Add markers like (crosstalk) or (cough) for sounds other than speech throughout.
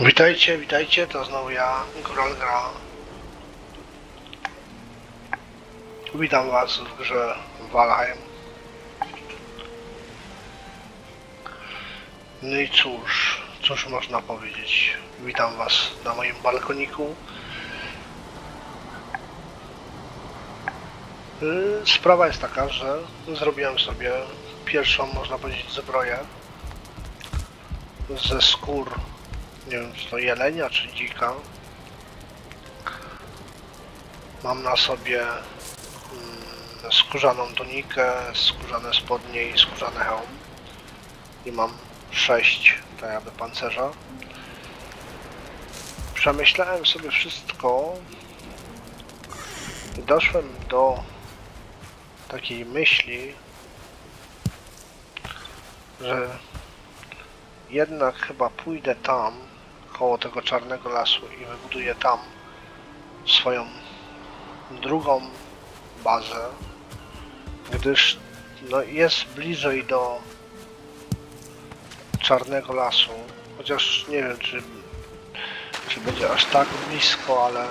Witajcie, witajcie, to znowu ja, Góral Gra. Witam was w grze Valheim. No i cóż, cóż można powiedzieć. Witam was na moim balkoniku. Yy, Sprawa jest taka, że zrobiłem sobie pierwszą, można powiedzieć, zbroję ze skór nie wiem czy to jelenia czy dzika. Mam na sobie mm, skórzaną tunikę, skórzane spodnie i skórzany hełm. I mam sześć tak jakby pancerza. Przemyślałem sobie wszystko i doszłem do takiej myśli, że jednak chyba pójdę tam, koło tego czarnego lasu i wybuduję tam swoją drugą bazę, gdyż no, jest bliżej do czarnego lasu, chociaż nie wiem czy, czy będzie aż tak blisko, ale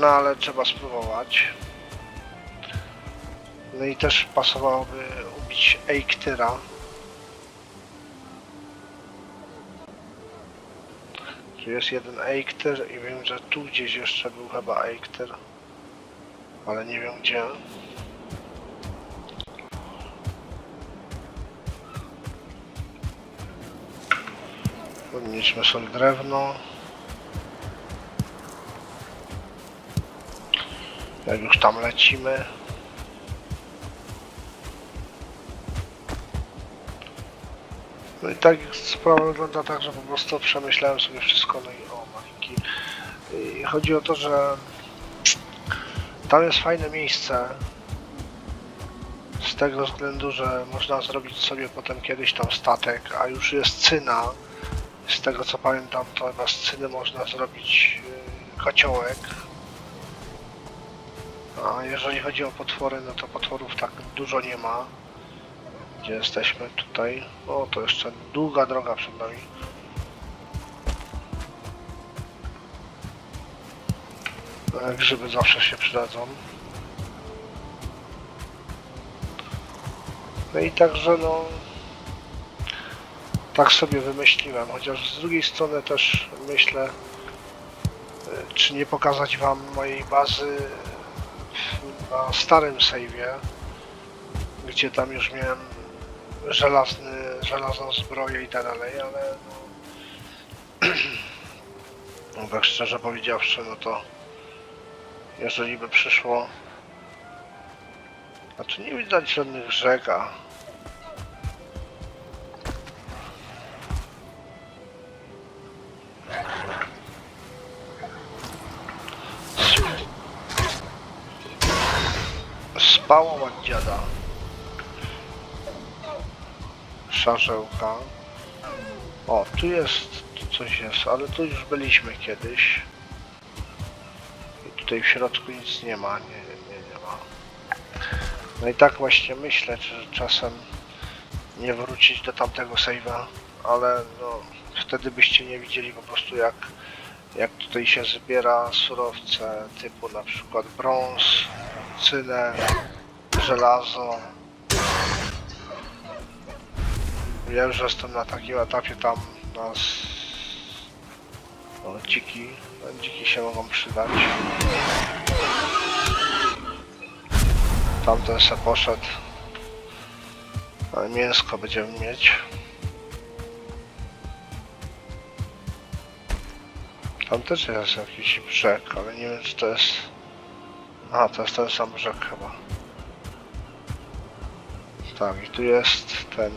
no ale trzeba spróbować. No i też pasowałoby ubić Eiktyra. Tu jest jeden Eiktyr i wiem, że tu gdzieś jeszcze był chyba Eiktyr. Ale nie wiem gdzie. Podnieśmy sobie drewno. Jak już tam lecimy. No i tak sprawa wygląda tak, że po prostu przemyślałem sobie wszystko, no i o malinki. I chodzi o to, że tam jest fajne miejsce. Z tego względu, że można zrobić sobie potem kiedyś tam statek, a już jest cyna. Z tego co pamiętam, to chyba z cyny można zrobić yy, kociołek. A jeżeli chodzi o potwory, no to potworów tak dużo nie ma. Gdzie jesteśmy tutaj? O, to jeszcze długa droga przed nami. E, Grzyby zawsze się przydadzą. No i także no... Tak sobie wymyśliłem, chociaż z drugiej strony też myślę, e, czy nie pokazać wam mojej bazy na starym save'ie, gdzie tam już miałem żelazny, żelazną zbroję i tak dalej, ale no, (clears throat) no tak szczerze powiedziawszy, no to jeżeli by przyszło znaczy nie widać żadnych rzek, a Spało od dziada szarzełka. O, tu jest, tu coś jest, ale tu już byliśmy kiedyś. I tutaj w środku nic nie ma, nie, nie, nie ma. No i tak właśnie myślę, czy czasem nie wrócić do tamtego save'a, ale no wtedy byście nie widzieli po prostu jak, jak tutaj się zbiera surowce typu na przykład brąz, cynę, żelazo, ja już jestem na takim etapie tam nas no, dziki, no, dziki się mogą przydać. Tamten se poszedł. Ale mięsko będziemy mieć. Tam też jest jakiś brzeg, ale nie wiem czy to jest... A, to jest ten sam brzeg chyba. Tak, i tu jest ten...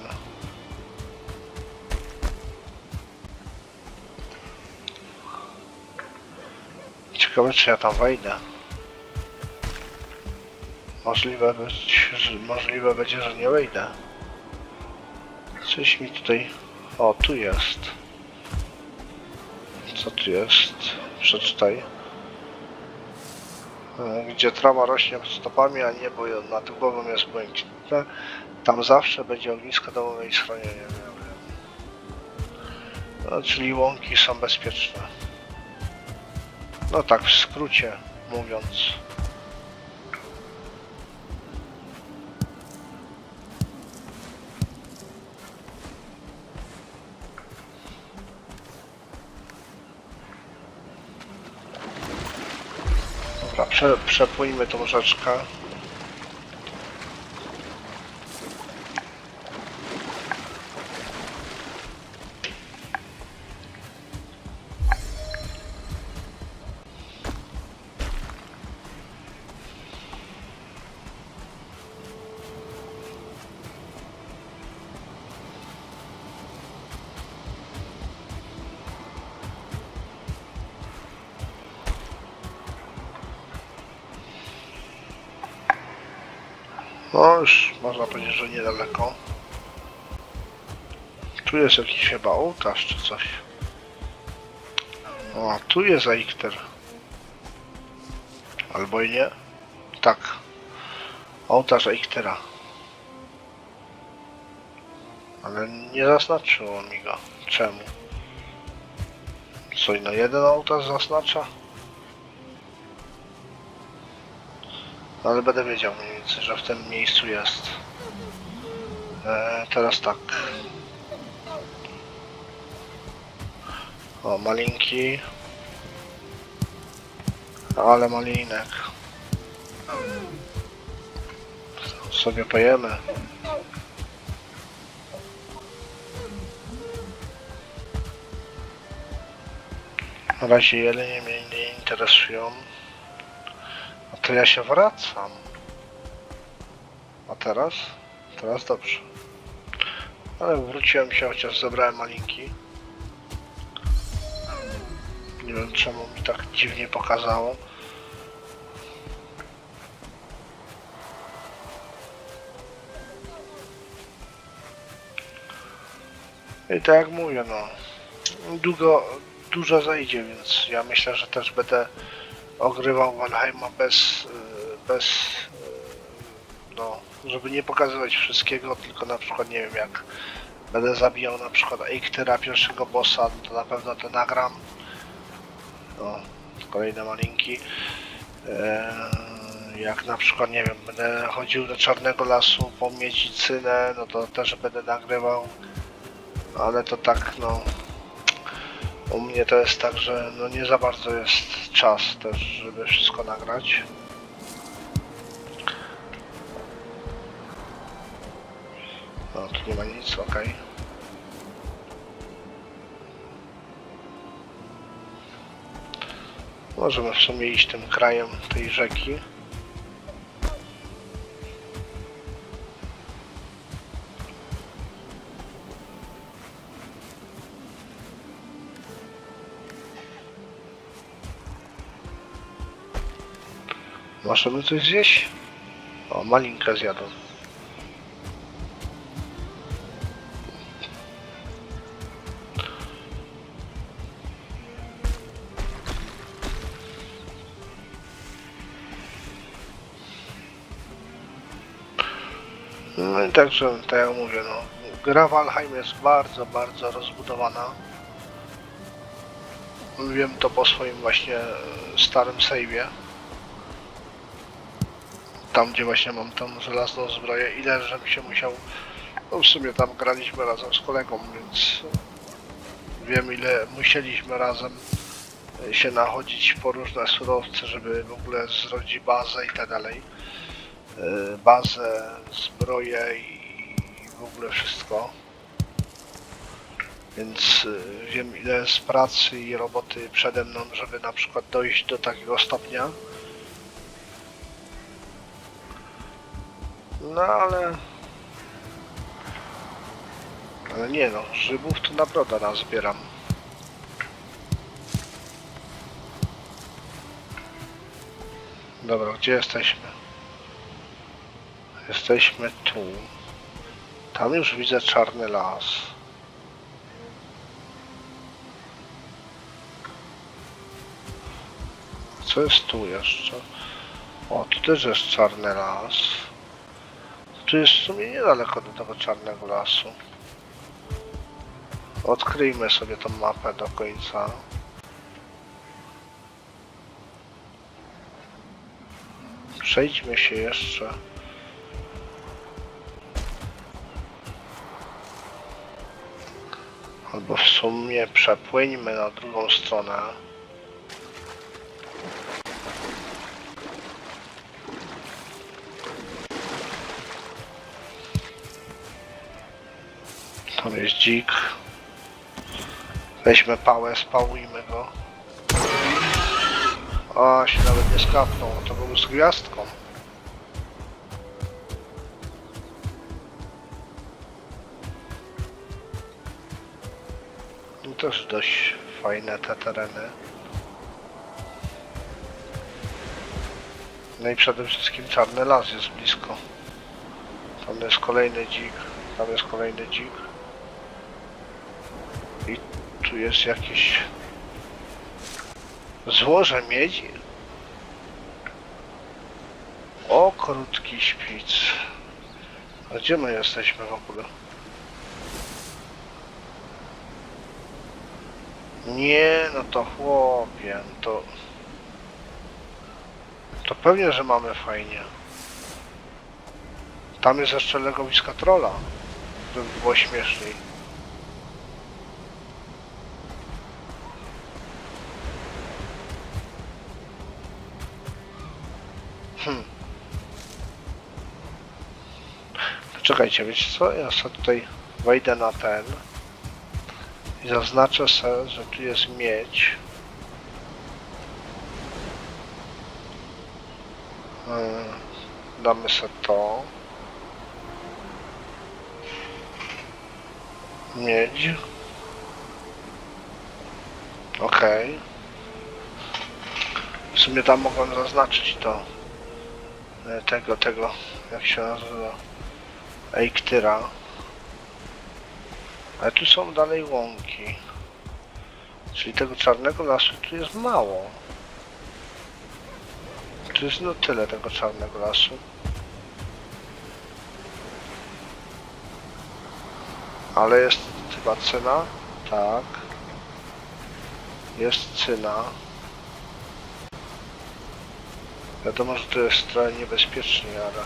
Ciekawe czy ja tam wejdę. Możliwe, być, że, możliwe będzie, że nie wejdę. Coś mi tutaj... O, tu jest. Co tu jest? Przeczytaj. E, Gdzie trawa rośnie pod stopami, a niebo nad głową jest błękitne. Tam zawsze będzie ognisko domowe i schronienie. No, czyli łąki są bezpieczne. No tak w skrócie mówiąc. Dobra, prze, przepłyńmy tą rzeczkę. Tu jest jakiś chyba ołtarz czy coś. O, tu jest Eichter. Albo i nie. Tak. Ołtarz Eichtera. Ale nie zaznaczyło mi go. Czemu? Co na jeden ołtarz zaznacza? No ale będę wiedział mniej więcej, że w tym miejscu jest. E, teraz tak. O, malinki. Ale malinek. Sobie pojemy. Na razie jelenie mnie nie interesują. A to ja się wracam. A teraz? Teraz dobrze. Ale wróciłem się, chociaż zebrałem malinki. Nie wiem czemu mi tak dziwnie pokazało. I tak jak mówię, no. Długo, dużo zajdzie, więc ja myślę, że też będę ogrywał Valheima bez, y, bez, y, no, żeby nie pokazywać wszystkiego, tylko na przykład, nie wiem, jak będę zabijał na przykład Eiktera, pierwszego bossa, to na pewno to nagram. No, kolejne malinki. Eee, jak na przykład, nie wiem, będę chodził do Czarnego Lasu po miedzicynę, no to też będę nagrywał. Ale to tak, no, u mnie to jest tak, że no nie za bardzo jest czas też, żeby wszystko nagrać. No, tu nie ma nic, ok. Możemy w sumie iść tym krajem tej rzeki. Możemy coś zjeść? O, malinkę zjadą. Także, tak jak mówię, no, gra Valheim jest bardzo, bardzo rozbudowana. Wiem to po swoim właśnie e, starym save'ie tam gdzie właśnie mam tą żelazną zbroję, ile żebym się musiał, no w sumie tam graliśmy razem z kolegą, więc wiem ile musieliśmy razem się nachodzić po różne surowce, żeby w ogóle zrodzić bazę i tak dalej. Yy, Bazę, zbroję i w ogóle wszystko. Więc yy, wiem ile jest pracy i roboty przede mną, żeby na przykład dojść do takiego stopnia. No ale... Ale nie no, grzybów to na broda nazbieram. Dobra, gdzie jesteśmy? Jesteśmy tu. Tam już widzę czarny las. Co jest tu jeszcze? O, tu też jest czarny las. Tu jest w sumie niedaleko do tego czarnego lasu. Odkryjmy sobie tą mapę do końca. Przejdźmy się jeszcze. Albo w sumie przepłyńmy na drugą stronę. Tam jest dzik. Weźmy pałę, spałujmy go. O, się nawet nie skapnął. To był z gwiazdką. Też dość fajne te tereny. No i przede wszystkim czarny las jest blisko. Tam jest kolejny dzik. Tam jest kolejny dzik. I tu jest jakieś złoże miedzi. O, krótki śpic. A gdzie my jesteśmy w ogóle? Nie, no to chłopie, no to... To pewnie, że mamy fajnie. Tam jest jeszcze legowiska trolla, żeby było śmieszniej. Hmm. Czekajcie, wiecie co? Ja sobie tutaj wejdę na ten i zaznaczę sobie, że tu jest miedź. Hmm. Damy sobie to. Miedź. Okej. W sumie tam mogłem zaznaczyć to. E, Tego, tego, jak się nazywa. Eiktyra. Ale tu są dalej łąki. Czyli tego czarnego lasu tu jest mało. Tu jest no tyle tego czarnego lasu. Ale jest chyba cyna? Tak. Jest cyna. Wiadomo, że to jest trochę niebezpiecznie, ale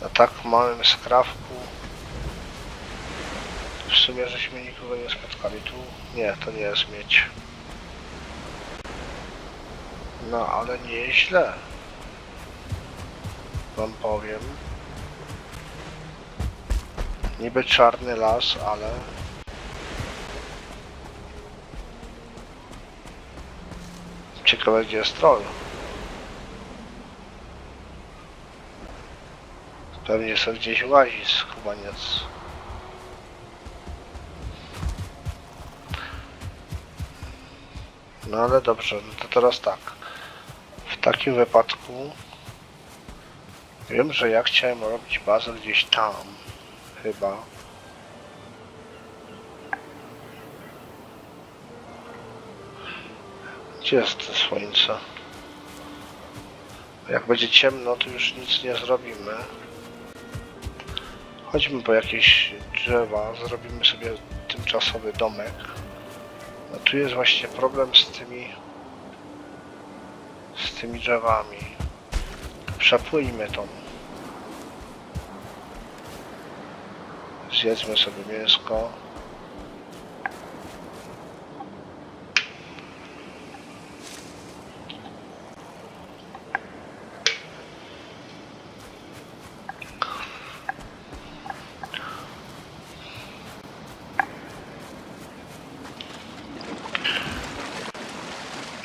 na tak małym skrawku w sumie żeśmy nikogo nie spotkali. Tu nie, to nie jest miedź. No, ale nie jest źle. Wam powiem. Niby czarny las, ale... Ciekawe gdzie jest troll. Pewnie sobie gdzieś łazi skubaniec. No ale dobrze, no to teraz tak. W takim wypadku wiem, że ja chciałem robić bazę gdzieś tam. Chyba. Gdzie jest to słońce? Jak będzie ciemno, to już nic nie zrobimy. Chodźmy po jakieś drzewa, zrobimy sobie tymczasowy domek. No tu jest właśnie problem z tymi z tymi drzewami. Przepłyńmy tą. Zjedzmy sobie mięsko.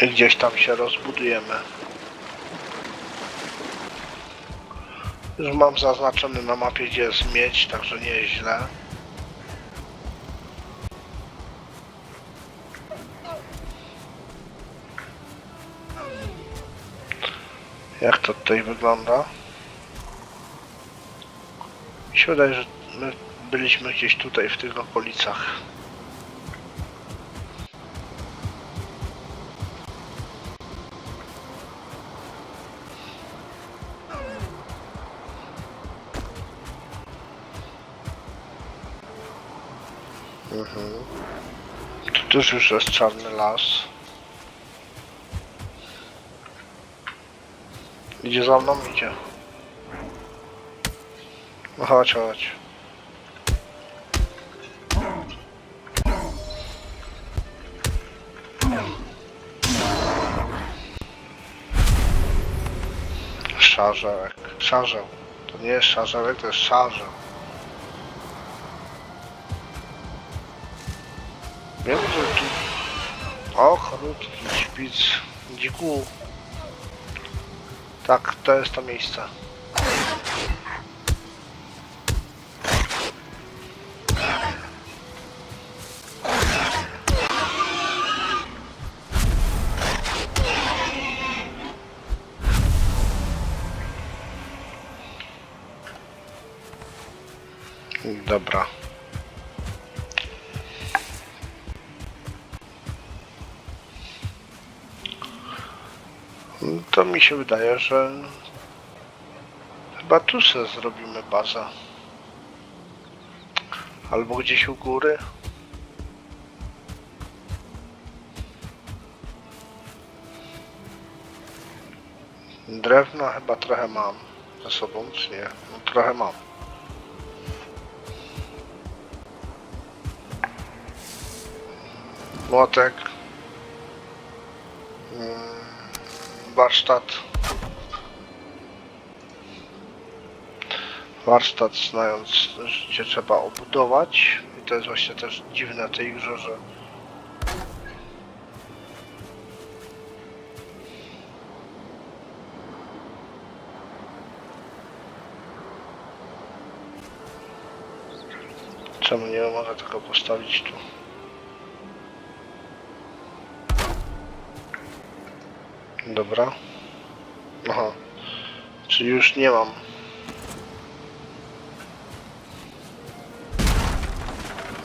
I gdzieś tam się rozbudujemy. Już mam zaznaczony na mapie, gdzie jest miedź, także nie jest źle. Jak to tutaj wygląda? Mi się wydaje, że my byliśmy gdzieś tutaj w tych okolicach. Tu też już jest czarny las. Idzie za mną, idzie. No chodź, chodź. Szarzełek. Szarzeł. To nie jest szarzełek, to jest szarzeł. Wiem, że tu... O, krótki śpic. Dziku. Tak, to jest to miejsce. Dobra. To mi się wydaje, że chyba tu se zrobimy bazę. Albo gdzieś u góry. Drewna chyba trochę mam ze sobą, czy nie? No trochę mam. Młotek. Mm, Warsztat. Warsztat znając, gdzie trzeba obudować. I to jest właśnie też dziwne tej grze, że Czemu nie mogę tego postawić tu? Dobra. Aha. Czyli już nie mam.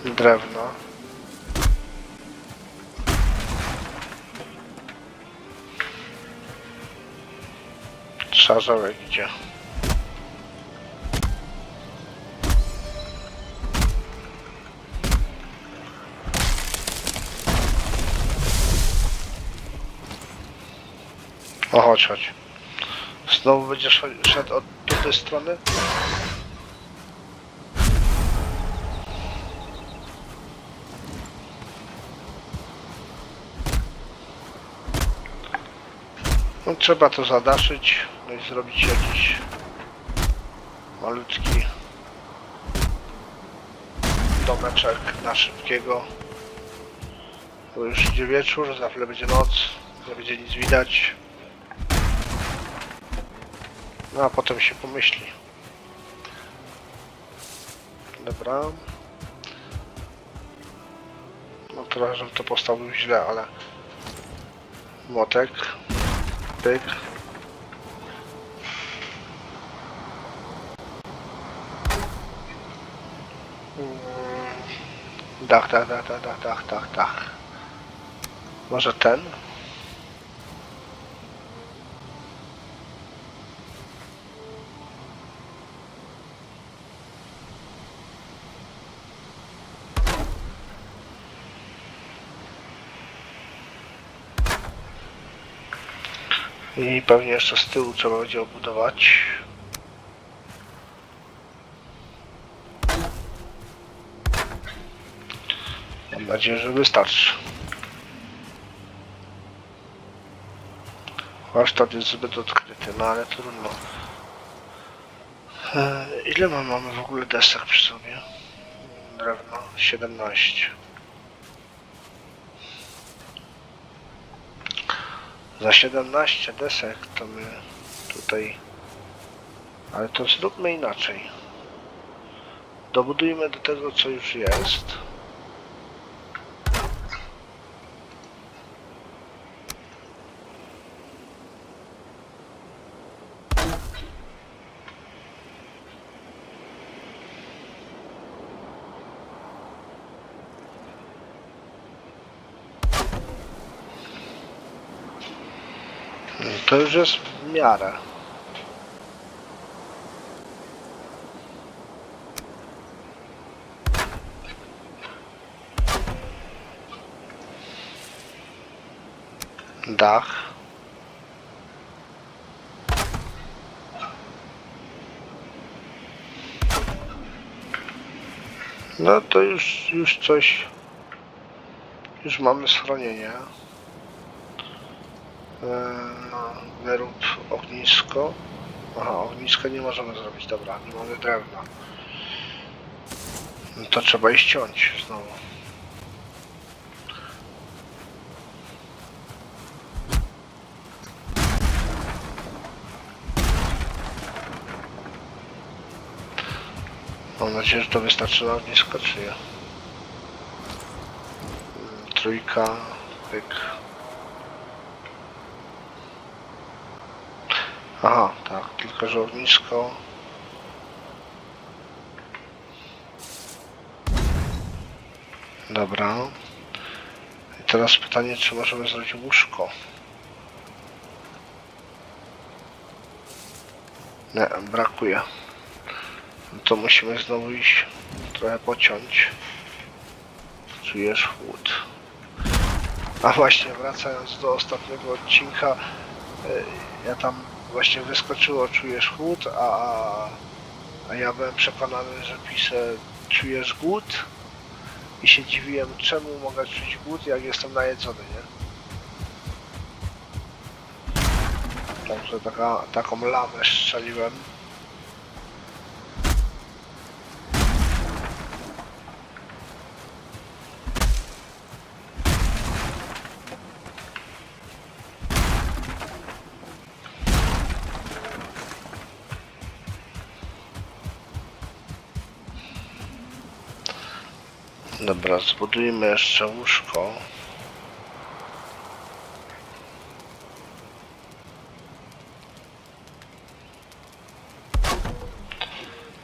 Drewna. Szarzełek idzie. O, chodź, chodź. Znowu będziesz szedł od tej strony? No, trzeba to zadaszyć, no i zrobić jakiś malutki domeczek na szybkiego. Bo już idzie wieczór, za chwilę będzie noc, nie będzie nic widać. No a potem się pomyśli. Dobra. No trochę, żebym to postawił źle, ale... Młotek. Pyk. Mm, dach, dach, dach, dach, dach, dach, dach. Może ten? I pewnie jeszcze z tyłu trzeba będzie obudować. Mam nadzieję, że wystarczy. Warsztat jest zbyt odkryty, no ale trudno. E, ile my mamy w ogóle desek przy sobie? Drewno 17. Za 17 desek to my tutaj... Ale to zróbmy inaczej. Dobudujmy do tego, co już jest. To już jest w miarę. Dach. No to już, już coś, już mamy schronienie. Eee, wyrób ognisko. Aha, ogniska nie możemy zrobić, dobra, nie mamy drewna. No to trzeba iść ciąć znowu. Mam nadzieję, że to wystarczy na ognisko, czy nie? Mm, Trójka, pyk. Aha, tak, tylko że. Dobra. I teraz pytanie, czy możemy zrobić łóżko? Nie, brakuje. No to musimy znowu iść trochę pociąć. Czujesz chłód. A właśnie, wracając do ostatniego odcinka, y, ja tam właśnie wyskoczyło czujesz chłód, a, a ja byłem przekonany, że piszę czujesz głód i się dziwiłem, czemu mogę czuć głód, jak jestem najedzony, nie? Także taka, taką lamę strzeliłem. Dobra, zbudujmy jeszcze łóżko.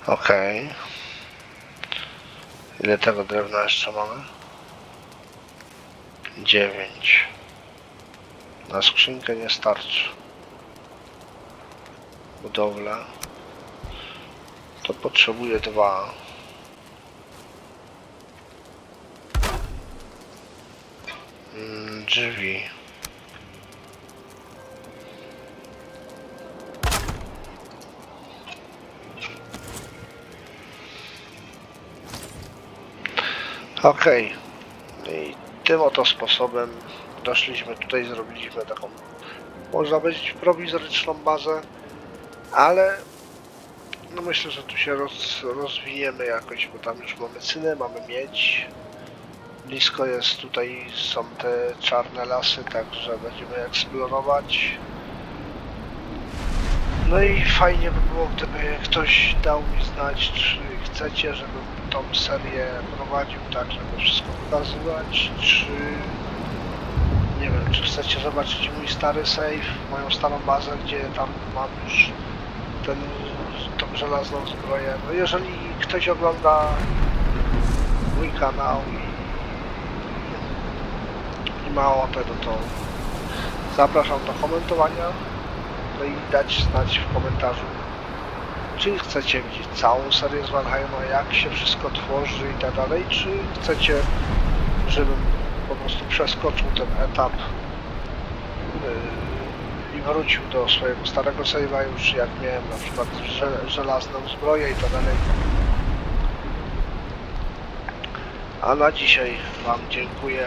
Okej. Ile tego drewna jeszcze mamy? Dziewięć. Na skrzynkę nie starczy. Budowla. To potrzebuję dwa. Mm, Drzwi. Okej. I tym oto sposobem doszliśmy tutaj, zrobiliśmy taką, można powiedzieć, prowizoryczną bazę, ale no myślę, że tu się roz, rozwiniemy jakoś, bo tam już mamy cynę, mamy miedź. Blisko jest tutaj, są te czarne lasy, także będziemy eksplorować. No i fajnie by było, gdyby ktoś dał mi znać, czy chcecie, żebym tą serię prowadził tak, żeby wszystko pokazywać, czy nie wiem, czy chcecie zobaczyć mój stary save, moją starą bazę, gdzie tam mam już ten, tą żelazną zbroję. No jeżeli ktoś ogląda mój kanał ma no to zapraszam do komentowania no i dać znać w komentarzu, czy chcecie widzieć całą serię z Valheima, jak się wszystko tworzy i tak dalej, czy chcecie, żebym po prostu przeskoczył ten etap yy, i wrócił do swojego starego save'a już jak miałem na przykład żel- żelazną zbroję i tak dalej. A na dzisiaj Wam dziękuję.